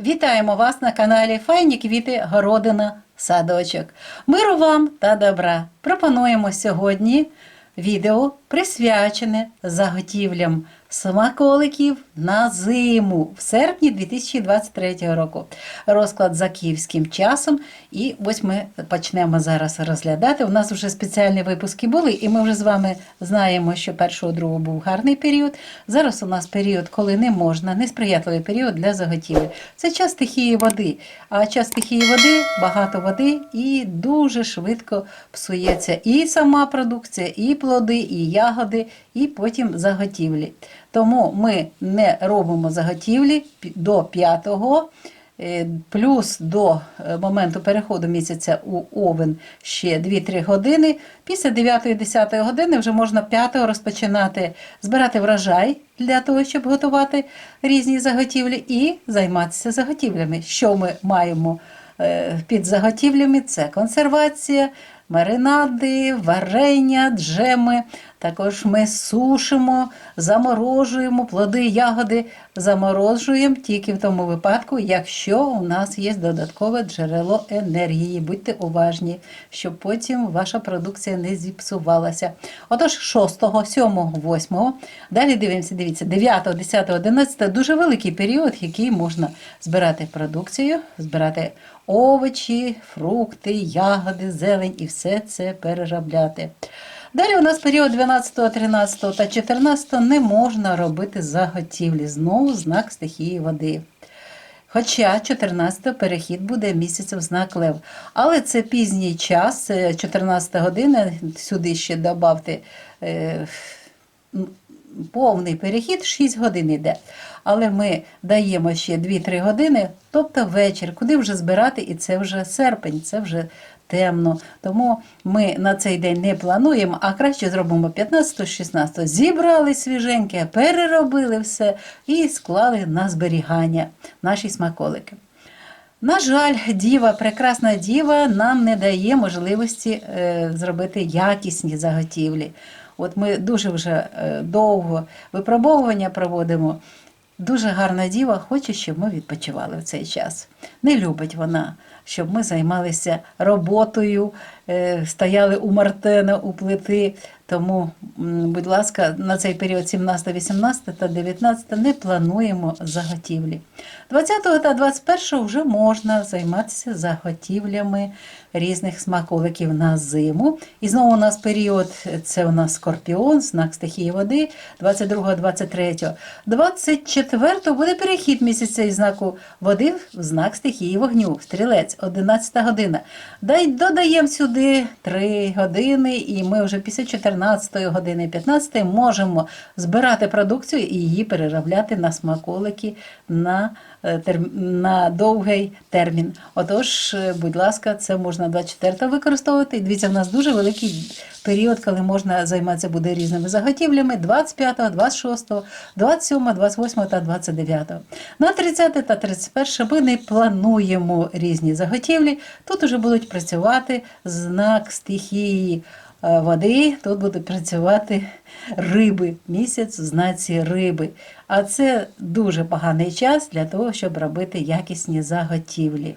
Вітаємо вас на каналі Файні квіти Городина Садочок. Миру вам та добра! Пропонуємо сьогодні відео присвячене заготівлям смаколиків на зиму в серпні 2023 року. Розклад за київським часом. І ось ми почнемо зараз розглядати. У нас вже спеціальні випуски були, і ми вже з вами знаємо, що першого другого був гарний період. Зараз у нас період, коли не можна, несприятливий період для заготівлі. Це час стихії води. А час стихії води багато води і дуже швидко псується і сама продукція, і плоди, і ягоди, і потім заготівлі. Тому ми не робимо заготівлі до 5 Е, Плюс до е, моменту переходу місяця у овен ще 2-3 години. Після 9-10 години вже можна 5 розпочинати збирати врожай для того, щоб готувати різні заготівлі і займатися заготівлями. Що ми маємо е, під заготівлями? Це консервація, маринади, варення, джеми. Також ми сушимо, заморожуємо плоди, ягоди, заморожуємо тільки в тому випадку, якщо у нас є додаткове джерело енергії. Будьте уважні, щоб потім ваша продукція не зіпсувалася. Отож, 6, 7, 8, далі дивимося, дивіться, 9, 10, 11 дуже великий період, який можна збирати продукцію, збирати овочі, фрукти, ягоди, зелень і все це переробляти. Далі у нас період 12, 13 та 14 не можна робити заготівлі. Знову знак стихії води. Хоча 14 перехід буде місяцем знак Лев. Але це пізній час, це 14 година, сюди ще додавте е, повний перехід, 6 годин йде. Але ми даємо ще 2-3 години, тобто вечір, куди вже збирати, і це вже серпень, це вже темно. Тому ми на цей день не плануємо, а краще зробимо 15-16. Зібрали свіженьке, переробили все і склали на зберігання наші смаколики. На жаль, діва, прекрасна діва нам не дає можливості е, зробити якісні заготівлі. От ми дуже вже е, довго випробовування проводимо. Дуже гарна діва хоче, щоб ми відпочивали в цей час. Не любить вона, щоб ми займалися роботою, е, стояли у Мартена, у плити. Тому, будь ласка, на цей період 17, 18 та 19 не плануємо заготівлі. 20 та 21 вже можна займатися заготівлями різних смаколиків на зиму. І знову у нас період це у нас скорпіон, знак стихії води, 22, 23. 24 буде перехід місяця із знаку води в знак стихії вогню, стрілець, 11 година. Дай додаємо сюди 3 години, і ми вже після 14 години 15 можемо збирати продукцію і її переробляти на смаколики на, е, терм- на довгий термін. Отож, е, будь ласка, це можна 24 використовувати. Дивіться, в нас дуже великий період, коли можна займатися буде різними заготівлями 25, 26, 27, 28 та 29. На 30 та 31 ми не плануємо різні заготівлі. Тут уже будуть працювати знак стихії е, води, тут будуть працювати риби, місяць в знаці риби. А це дуже поганий час для того, щоб робити якісні заготівлі.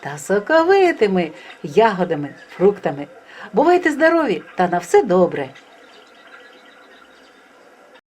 та соковитими ягодами, фруктами. Бувайте здорові та на все добре!